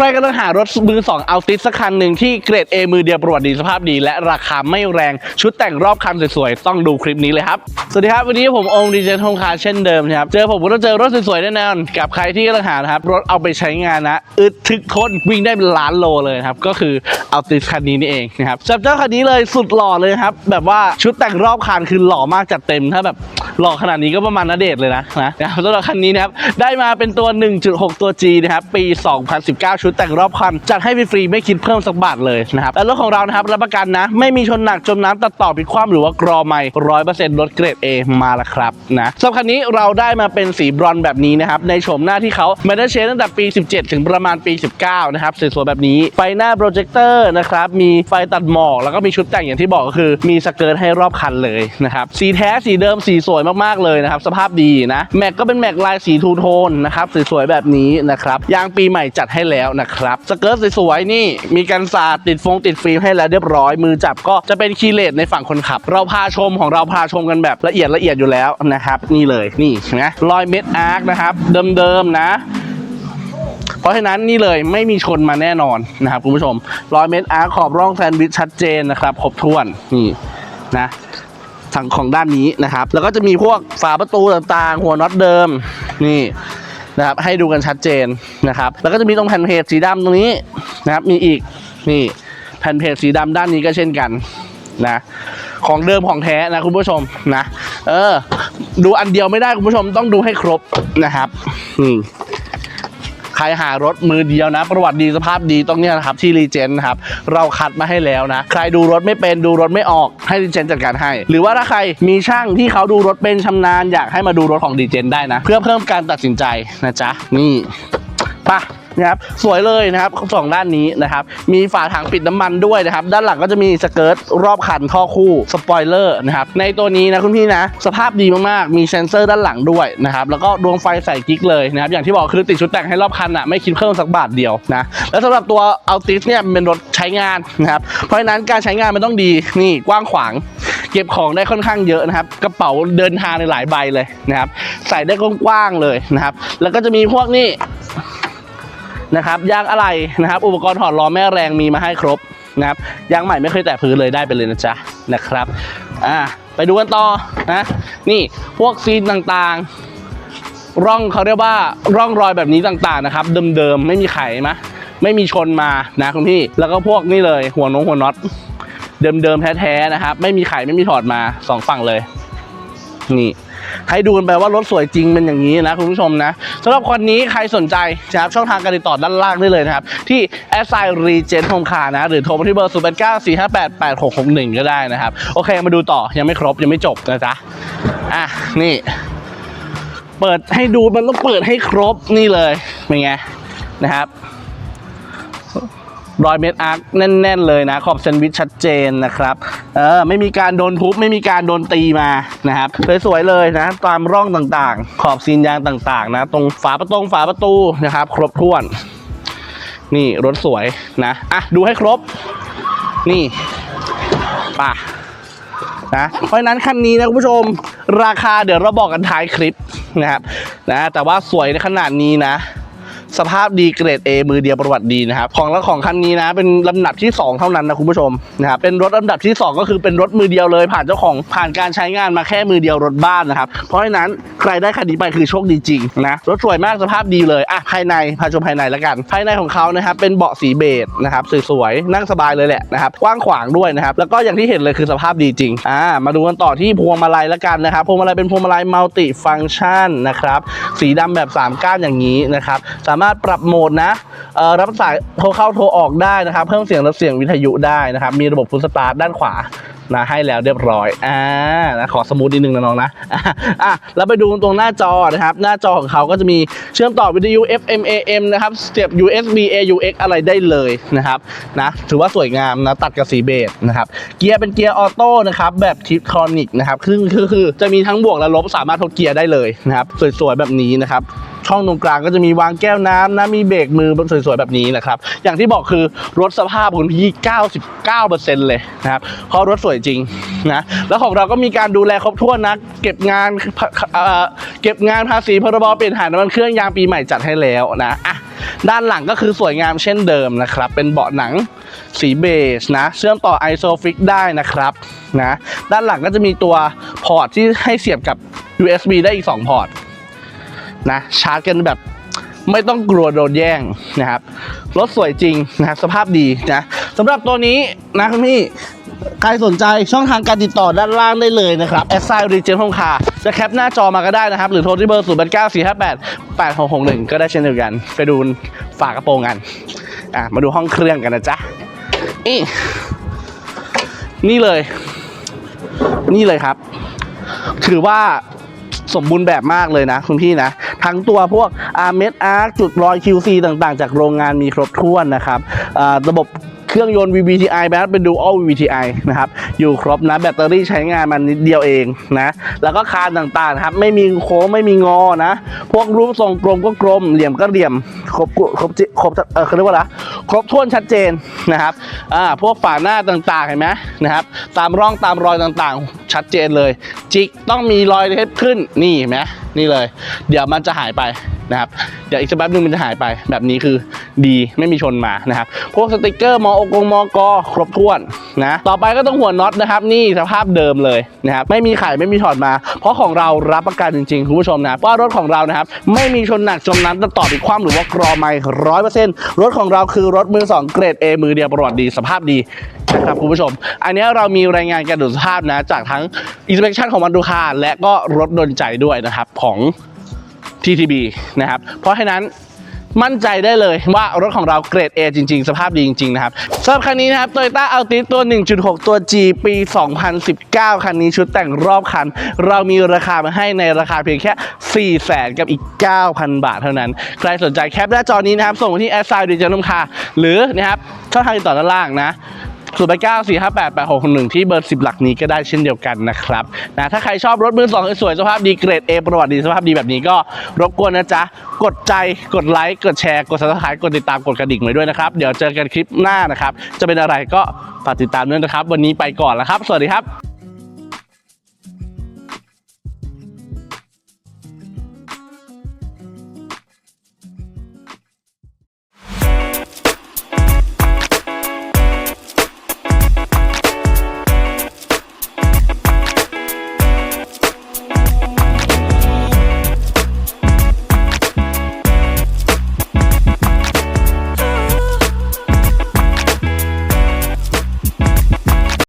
ใครกำลังหารถมือ2เอาติสสักคันหนึ่งที่เกรด A มือเดียวประวัติดีสภาพดี และราคาไม่แรงชุดแต่งรอบคันสวยๆ ต้องดูคลิปนี้เลยครับ สวัสดีครับ วันนี้ผมโอมดีเจทงคาเช่นเดิมนะครับ เจอผมก็ต้องเจอรถสวยๆแน่นอน กับใครที่กำลังหาครับ รถเอาไปใช้งานนะ อึดทึกทนวิ่งได้เป็นล้านโลเลยครับ ก็คือเอาติสคันนี้นี่เองนะครับจับเจ้าคันนี้เลยสุดหล่อเลยครับแบบว่าชุดแต่งรอบคันคือหล่อมากจัดเต็มถ้าแบบหล่อขนาดนี้ก็ประมาณนเดชเลยนะนะรับสำหรับคันนี้นะครับได้มาเป็นตัว 1.6 ตัว G นะครับปี 2019 ชุดแต่งรอบคัน จัดให้ฟรีๆไม่คิดเพิ่มสักบาทเลยนะครับและรถของเรานะครับรับประกันนะ ไม่มีชนหนักจมน้ำตัดต่อพิกคว่ำหรือว่ากรอไม่ร้อยเปอร์เซ็นต์รถเกรด A มาแล้วครับนะสำหรับคันนี้เราได้มาเป็นสีบรอนซ์แบบนี้นะครับในโฉมหน้าที่เขาไม่ได้เชนตั้งแต่ปี 17 ถึงประมาณปี 19 นะครับสวยๆแบบนี้ไฟหน้าโปรเจคเตอร์นะครับมีไฟตัดหมอกแล้วก็มีชุดแต่งอย่างที่บอกก็คือมีสเกิร์ตให้รอบคันเลยนะครับสีแท้สีเดิมสีสวยมากๆเลยนะครับสภาพดีนะแม็กก็เป็นแม็กลายสีทูโทนนะครับสวยๆแบบนี้นะครับยางปีใหม่จัดให้แล้วนะครับสเกิร์ตสวยๆนี่มีกันสาดติดฟงติดฟิล์มให้แล้วเรียบร้อยมือจับก็จะเป็นคีย์เลสในฝั่งคนขับ เราพาชมของเราพาชมกันแบบละเอียดละเอียดอยู่แล้วนะครับนี่เลยนี่เห็นะรอยเม็ดอาร์คนะครับเดิมๆนะเพราะฉะนั้นนี่เลยไม่มีชนมาแน่นอนนะครับคุณผู้ชมรอยเมตรอาร์ขอบร่องแซนด์วิชชัดเจนนะครับครบถ้วนนี่นะทั้งของด้านนี้นะครับ แล้วก็จะมีพวกฝาประตูต่างๆ หัวน็อตเดิมนี่ นะครับให้ดูกันชัดเจนนะครับ แล้วก็จะมีตรงแผ่นเพจสีดำตรงนี้นะครับมีอีกนี่แผ่นเพจสีดำด้านนี้ก็เช่นกันนะของเดิมของแท้นะคุณผู้ชมนะ เออ ดูอันเดียวไม่ได้คุณผู้ชมต้องดูให้ครบนะครับ อืม ใครหารถมือเดียวนะ ประวัติดีสภาพดีต้องเนี่ยนะครับที่รีเจนนะครับเราคัดมาให้แล้วนะ ใครดูรถไม่เป็นดูรถไม่ออกให้รีเจนจัดการให้ หรือว่าถ้าใครมีช่างที่เขาดูรถเป็นชำนาญอยากให้มาดูรถของดีเจนได้นะ เพื่อเพิ่มการตัดสินใจนะจ๊ะนี่ไปะ นะครับสวยเลยนะครับสองด้านนี้นะครับมีฝาถังปิดน้ำมันด้วยนะครับด้านหลังก็จะมีสเกิร์ตรอบคันท่อคู่สปอยเลอร์นะครับในตัวนี้นะคุณพี่นะสภาพดีมากๆ มีเซนเซอร์ด้านหลังด้วยนะครับแล้วก็ดวงไฟใส่กิ๊กเลยนะครับอย่างที่บอกคือติดชุดแต่งให้รอบคันอะไม่คิดเพิ่มสักบาทเดียวนะแล้วสำหรับตัวอัลติสเนี่ยเป็นรถใช้งานนะครับเพราะฉะนั้นการใช้งานมันต้องดีนี่กว้างขวางเก็บของได้ค่อนข้างเยอะนะครับ กระเป๋าเดินทางในหลายใบเลยนะครับ ใส่ได้กว้างๆเลยนะครับ แล้วก็จะมีพวกนี่ นะครับยางอะไรนะครับ อุปกรณ์ถอดล้อแม่แรงมีมาให้ครบนะครับยางใหม่ไม่เคยแตะพื้นเลยได้ไปเลยนะจ๊ะนะครับอ่าไปดูกันต่อนะนี่พวกซีนต่างๆ ร่องเขาเรียกว่าร่องรอยแบบนี้ต่างๆนะครับ เดิมๆไม่มีไขมะไม่มีชนมานะคุณพี่แล้วก็พวกนี่เลยหัวนงหัวน็อตเดิมๆแท้ๆนะครับ ไม่มีไขไม่มีถอดมาสองฝั่งเลย นี่ ให้ดูกันไปว่ารถสวยจริงเป็นอย่างนี้นะคุณผู้ชมนะสำหรับคนนี้ใครสนใจนะครับช่องทางการติดต่อด้านล่างได้เลยนะครับ ที่ s i r e g e n Home Car นะหรือโทรมาที่เบอร์0 8 9 4 5 8 8 6 6 1 ก็ได้นะครับ โอเคมาดูต่อยังไม่ครบยังไม่จบนะจ๊ะอะนี่ เปิดให้ดูมันต้องเปิดให้ครบนี่เลยเป็นไงนะครับ รอยเม็ดอาร์คแน่น ๆ เลยนะ ขอบแซนด์วิชชัดเจนนะครับ เออไม่มีการโดนทุบไม่มีการโดนตีมานะครับสวยๆเลยนะ ตามร่องต่างๆ ขอบซีนยางต่างๆ นะ ตรงฝาประตงฝาประตูนะครับ ครบถ้วน นี่รถสวยนะอะดูให้ครบ นี่ป่ะนะเพราะฉะนั้นคันนี้นะคุณผู้ชม ราคาเดี๋ยวเราบอกกันท้ายคลิปนะครับนะแต่ว่าสวยในขนาดนี้นะ สภาพดีเกรด A มือเดียวประวัติดีนะครับของแล้วของคันนี้นะ เป็นลำดับที่ 2 เท่านั้นนะคุณผู้ชมนะครับเป็นรถลำดับที่ 2 ก็คือเป็นรถมือเดียวเลย ผ่านเจ้าของผ่านการใช้งานมาแค่มือเดียวรถบ้านนะครับเพราะฉะนั้นใครได้คันนี้ไปคือโชคดีจริงนะรถสวยมากสภาพดีเลยอะภายในพาชมภายในแล้วกัน ภายในของเขานะครับเป็นเบาะสีเบจนะครับสวยๆนั่งสบายเลยแหละนะครับกว้างขวางด้วยนะครับแล้วก็อย่างที่เห็นเลยคือสภาพดีจริงอ่ามาดูกันต่อที่พวงมาลัยแล้วกันนะครับพวงมาลัยเป็นพวงมาลัยมัลติฟัง c t ชันนะครับสีดำแบบ3ก้านอย่างนี้นะครับสาามารถปรับโหมดนะรับสายโทรเข้าโทรออกได้นะครับ เพิ่มเสียงลดเสียงวิทยุได้นะครับ มีระบบฟุตสตาร์ทด้านขวานะให้แล้วเรียบร้อยอ่านะขอสมูทนิดนึงนะน้องนะอะแล้วไปดูตรงหน้าจอนะครับ หน้าจอของเขาก็จะมีเชื่อมต่อวิทยุ FM AM นะครับเสียบ USB AUX อะไรได้เลยนะครับนะถือว่าสวยงามนะตัดกับสีเบจนะครับ เกียร์เป็นเกียร์ออโต้นะครับ แบบทิปทรอนิกนะครับคือคือคือจะมีทั้งบวกและลบสามารถทดเกียร์ได้เลยนะครับ สวยๆแบบนี้นะครับ ช่องตรงกลางก็จะมีวางแก้วน้ำนะมีเบรกมือสวยๆแบบนี้นะครับ อย่างที่บอกคือรถสภาพคุณพี่ 99%เลยนะครับเพราะรถสวยจริงนะแล้วของเราก็มีการดูแลครบถ้วนนะเก็บงานเเก็บงานภาษีพรบเปลี่ยนถ่ายน้ำมันเครื่องยางปีใหม่จัดให้แล้วนะอะด้านหลังก็คือสวยงามเช่นเดิมนะครับ เป็นเบาะหนังสีเบจนะ เชื่อมต่อ ISOFIX ได้นะครับนะด้านหลังก็จะมีตัวพอร์ตที่ให้เสียบกับ USB ได้อีก 2 พอร์ต นะชาร์จกันแบบไม่ต้องกลัวโดนแย่งนะครับ รถสวยจริงนะครับสภาพดีนะสำหรับตัวนี้นะคุณพี่ใครสนใจช่องทางการติดต่อด้านล่างได้เลยนะครับแอสไซรีเจนห้องคาจะแคปหน้าจอมาก็ได้นะครับ หรือโทรที่เบอร์ 0 8 9 4 5 8 8 6 6 1 ก็ได้เช่นเดียวกัน ไปดูฝากระโปรงกันอะมาดูห้องเครื่องกันนะจ๊ะนี่นี่เลย นี่เลยครับ ถือว่า สมบูรณ์แบบมากเลยนะคุณพี่นะ ทั้งตัวพวกอาร์เมดอาร์จุดรอย QC ต่างๆ จากโรงงานมีครบถ้วนนะครับระบบ เครื่องยนต์ VVTi แบบเป็น Dual VVTi นะครับ อยู่ครบนะ แบตเตอรี่ใช้งานมันนิดเดียวเองนะ แล้วก็คานต่างๆครับ ไม่มีโค้งไม่มีงอนะ พวกรูปทรงกลมก็กลม เหลี่ยมก็เหลี่ยม ครบครบจิครบเออเขาเรียกว่าอะไรครบถ้วนชัดเจนนะครับ อ่า พวกฝาหน้าต่างๆ เห็นไหมนะครับ ตามร่องตามรอยต่างๆ ชัดเจนเลย จิกต้องมีรอยเทปขึ้น นี่เห็นไหมนี่เลย เดี๋ยวมันจะหายไป นะครับเดี๋ยวอีกสักแป๊บนึงมันจะหายไป แบบนี้คือดีไม่มีชนมานะครับพวกสติกเกอร์มอกงมอกอครบถ้วนนะต่อไปก็ต้องหัวน็อตนะครับ นี่สภาพเดิมเลยนะครับไม่มีไขไม่มีถอดมา เพราะของเรารับประกันจริงๆคุณผู้ชมนะว่ารถของเรานะครับไม่มีชนหนักจมน้ำตะต่ออีกความหรือว่ากรอไม่ร้อยเปอร์เซ็นต์รถของเราคือรถมือสองเกรด A มือเดียวประวัติดีสภาพดีนะครับคุณผู้ชม อันนี้เรามีรายงานการตรวจสภาพนะจากทั้ง inspection ของวันดูคาและก็รถดนใจด้วยนะครับของ TTB นะครับ เพราะฉะนั้นมั่นใจได้เลยว่ารถของเราเกรด A จริง ๆ สภาพดีจริง ๆ นะครับสำหรับคันนี้นะครับ Toyota Altis ตัว 1.6 ตัว G ปี 2019 คันนี้ชุดแต่งรอบคัน เรามีราคามาให้ในราคาเพียงแค่ 4 0 0 0 0 0กับอีก 9,000 บาทเท่านั้น ใครสนใจแคปหน้าจอนี้นะครับ ส่งมาที่ a s s i d e j a n u m c a หรือนะครับช่องทางติดต่อด้านล่างนะ 0 8 9 4 5 8 8 6 1ที่เบอร์10หลักนี้ก็ได้เช่นเดียวกันนะครับนะถ้าใครชอบรถมือสองสวยสภาพดีเกรด A ประวัติดีสภาพดีแบบนี้ก็รบกวนนะจ๊ะ กดใจกดไลค์กดแชร์กดซับสไครต์กดติดตามกดกระดิ่งไว้ด้วยนะครับ เดี๋ยวเจอกันคลิปหน้านะครับ จะเป็นอะไรก็ฝากติดตามด้วยนะครับ วันนี้ไปก่อนแล้วครับ สวัสดีครับ